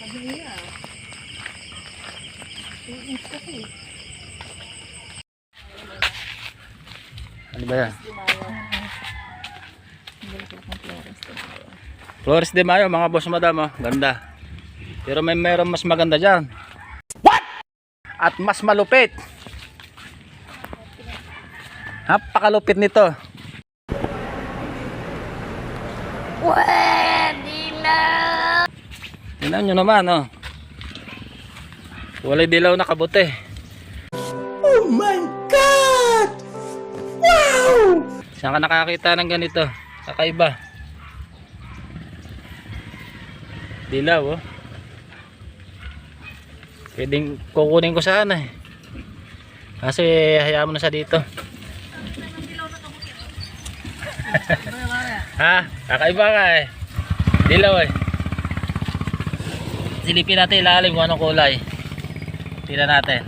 Sabi niya. Iis kasi. Ano ba yan? Flores de Mayo, mga boss madam, oh. ganda. Pero may meron mas maganda dyan. What? At mas malupit. Napakalupit nito. Pwede na! Tingnan nyo naman, oh. Walay dilaw na kabuti. Oh my God! Wow! Saan ka nakakita ng ganito? Kakaiba. Dilaw, oh. Pwedeng kukunin ko sana eh. Kasi hayaan mo na sa dito. ha? Kakaiba ka eh. Dilaw eh. Silipin natin ilalim kung anong kulay. Tingnan natin.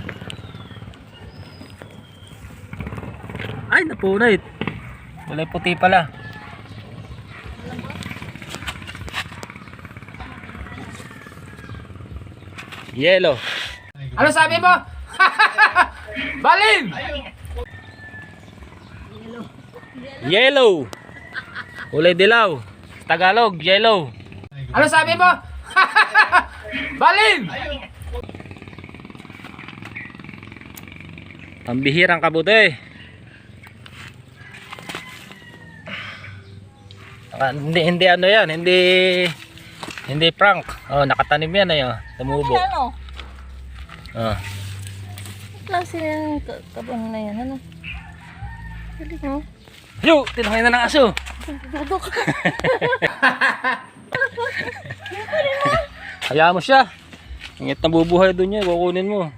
Ay, napunit. Kulay puti pala. Yellow. Ano sabi mo? Balin! Yellow. Kulay dilaw. Tagalog, yellow. Ano sabi mo? Balin! Ang bihirang kabuti. Naka- hindi hindi ano 'yan, hindi hindi prank. Oh, nakatanim 'yan ay oh, tumubo. Ano? Oh. Klase yung ka- kabang na yan. Ano? Galing mo. Yo, tinangay na ng aso. Dudok. Hayaan mo siya. Ingit na bubuhay doon niya, kukunin mo.